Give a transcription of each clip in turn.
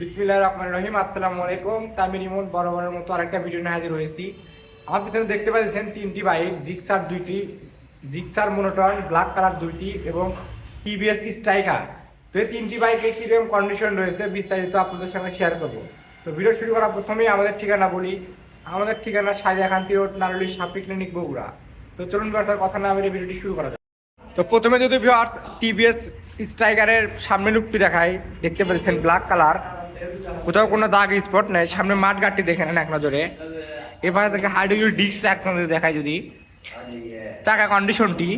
বিসমিল্লাহ রহমান রহিম, আসসালামু আলাইকুম। তামির ইমন বরাবরের মতো আরেকটা ভিডিও নিয়ে হাজির হয়েছি। আমার পিছনে দেখতে পাচ্ছেন তিনটি বাইক, জিক্সার দুইটি, জিক্সার মোনোটন ব্ল্যাক কালার দুইটি এবং টিভিএস স্ট্রাইকার। তো এই তিনটি বাইকে কীরকম কন্ডিশন রয়েছে বিস্তারিত আপনাদের সঙ্গে শেয়ার করব। তো ভিডিও শুরু করার প্রথমেই আমাদের ঠিকানা বলি। আমাদের ঠিকানা সারিয়াকান্তি রোড, নারুলি সাপি ক্লিনিক বগুড়া। তো চলুন কথা না বলে ভিডিওটি শুরু করা যাক। তো প্রথমে যদি ভিউয়ার্স টিভিএস স্ট্রাইকারের সামনে লুকটি দেখাই, দেখতে পাচ্ছেন ব্ল্যাক কালার। কোথাও কোনো দাগ স্পট নেই, সামনে মাঠ গাঠটি দেখে নেন এক নজরে। এবারে থেকে হাইড্রোজেল ডিস্কটা এক নজরে দেখায় যদি। চাকা কন্ডিশনটি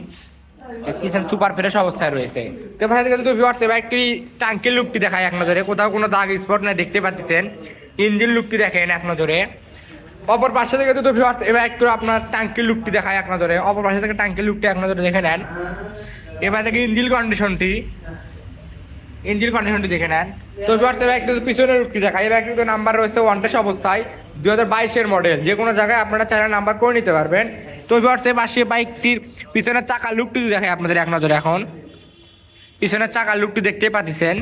পিছনে সুপার ফ্রেশ অবস্থায় রয়েছে। তো এবারে থেকে যদি ভিউয়ার্স এবার একটি টাঙ্কির লুকটি দেখায় এক নজরে। কোথাও কোনো দাগ স্পট নেই, দেখতে পাচ্ছেন। ইঞ্জিন লুকটি দেখেন এক নজরে। অপর পাশে থেকে যদি ভিউয়ার্স এবার একটু আপনার ট্যাঙ্কির লুকটি দেখায় এক নজরে। অপর পাশে থেকে ট্যাঙ্কির লুকটি এক নজরে দেখে নেন। এবার থেকে ইঞ্জিন কন্ডিশনটি ইঞ্জিন কন্ডিশনটি দেখে নেন। তো একটু পিছনের লুকটি দেখায় এবার একটু নাম্বার রয়েছে ওয়ানটেস অবস্থায়। দু হাজার বাইশের মডেল যে কোনো জায়গায় আপনারা চাইলে নাম্বার করে নিতে পারবেন। তো ভিউয়ার্স এবার বাইকটির পিছনের চাকার লুকটি দেখায় আপনাদের এক নজরে এখন। পিছনের চাকার লুকটি দেখতে পাচ্ছেন।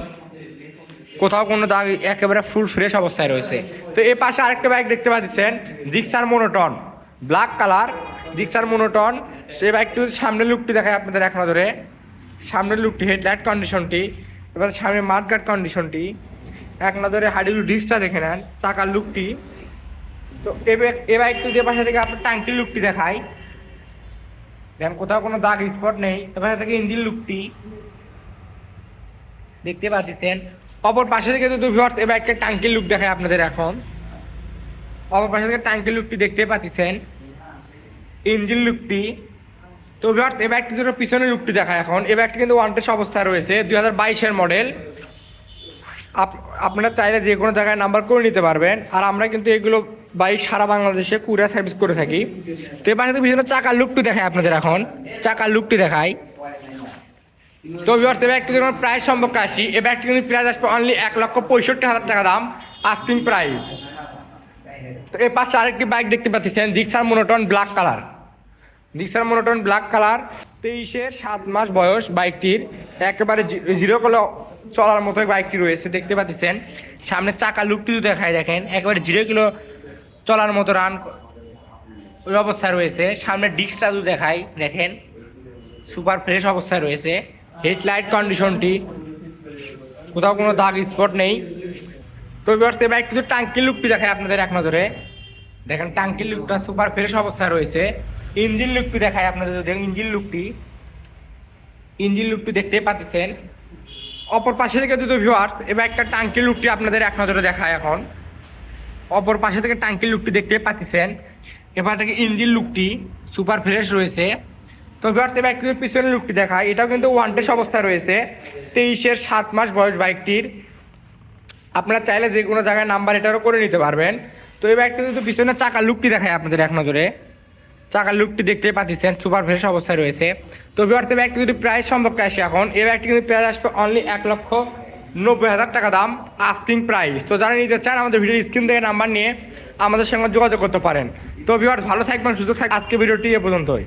কোথাও কোনো দাগ, একেবারে ফুল ফ্রেশ অবস্থায় রয়েছে। তো এই পাশে আরেকটা বাইক দেখতে পাচ্ছেন Gixxer monotone black colour Gixxer monotone সেই বাইকটি সামনের লুকটি দেখায় আপনাদের এক নজরে। সামনের লুকটি হেডলাইট কন্ডিশনটি এবার সামনে মাঠগার্ড কন্ডিশনটি এক নজরে হাডিলু ডিস্কটা দেখে নেন, চাকার লুকটি তো এবার এবার এ বাইকটি যে পাশে থেকে আপনার ট্যাঙ্কির লুকটি দেখায় দেখেন কোথাও কোনো দাগ স্পট নেই এবার থেকে ইঞ্জিন লুকটি দেখতে পাচ্ছেন? অপর পাশে থেকে যদি ভিউয়ার্স এবার একটা টাঙ্কির লুক দেখায় আপনাদের এখন। অপর পাশে থেকে টাঙ্কির লুকটি দেখতে পাচ্ছেন। ইঞ্জিন লুকটি তো ভিউয়ার্স এবার ব্যাগটি দুটো পিছনের লুকটি দেখায় এখন। এবার একটি কিন্তু ওয়ান টেস্ট অবস্থায় রয়েছে দুই হাজার বাইশের মডেল আপ আপনারা চাইলে যে কোনো জায়গায় নাম্বার করে নিতে পারবেন। আর আমরা কিন্তু এগুলো বাইক সারা বাংলাদেশে কুরিয়ার সার্ভিস করে থাকি। তো এবার সাথে পিছনে চাকার লুকটি দেখায় আপনাদের এখন। চাকার লুকটি দেখায় তো ভিউয়ার্স এবার একটু যখন প্রাইস সম্পর্কে আসি। এবার একটু কিন্তু প্রাইস আসবে অনলি এক লক্ষ পঁয়ষট্টি হাজার টাকা দাম আস্কিং প্রাইস তো এর পাশে আরেকটি বাইক দেখতে পাচ্ছেন Gixxer monotone black colour Gixxer monotone black colour তেইশের সাত মাস বয়স বাইকটির। একেবারে জিরো কিলো চলার মতো বাইকটি রয়েছে, দেখতে পাচ্ছেন। সামনে চাকা লুকটি দেখায় দেখেন, একেবারে জিরো কিলো চলার মতো রান অবস্থায় রয়েছে। সামনে ডিস্কটা যদি দেখায় দেখেন সুপার ফ্রেশ অবস্থায় রয়েছে। হেডলাইট কন্ডিশনটি কোথাও কোনো দাগ স্পট নেই। তো এবার সে বাইক টাঙ্কির লুকটি দেখায় আপনাদের এক নজরে, দেখেন টাঙ্কির লুকটা সুপার ফ্রেশ অবস্থায় রয়েছে। ইঞ্জিন লুকটি দেখায় আপনাদের দেখেন ইঞ্জিন লুকটি। ইঞ্জিন লুকটি দেখতে পাচ্ছেন। অপর পাশে থেকে যদি ভিউয়ার্স এবার একটা টাঙ্কির লুকটি আপনাদের এক নজরে দেখায় এখন। অপর পাশে থেকে টাঙ্কির লুকটি দেখতে পাচ্ছেন। এবার থেকে ইঞ্জিন লুকটি সুপার ফ্রেশ রয়েছে। তো ভিউয়ার্স এবার একটু পিছনের লুকটি দেখায় এটাও কিন্তু ওয়ান্টেস অবস্থায় রয়েছে। তেইশের সাত মাস বয়স বাইকটির। আপনারা চাইলে যে কোনো জায়গায় নাম্বার এটারও করে নিতে পারবেন। তো এই বাইকটি কিন্তু পিছনের চাকার লুকটি দেখায় আপনাদের এক নজরে। চাকার লুকটি দেখতে পাচ্ছেন সুপার ফ্রেশ অবস্থায় রয়েছে। তো ভিউয়ার্স এই ব্যাগটি কিন্তু প্রাইস সম্পর্কে আসে এখন। এই ব্যাগটি কিন্তু প্রাইস আসবে অনলি এক লক্ষ নব্বই হাজার টাকা দাম আস্কিং প্রাইস তো যারা নিতে চান আমাদের ভিডিও স্ক্রিন থেকে নাম্বার নিয়ে আমাদের সঙ্গে যোগাযোগ করতে পারেন। তো ভিউয়ার্স ভালো থাকবেন সুযোগ থাকে আজকে ভিডিওটি এ পর্যন্তই।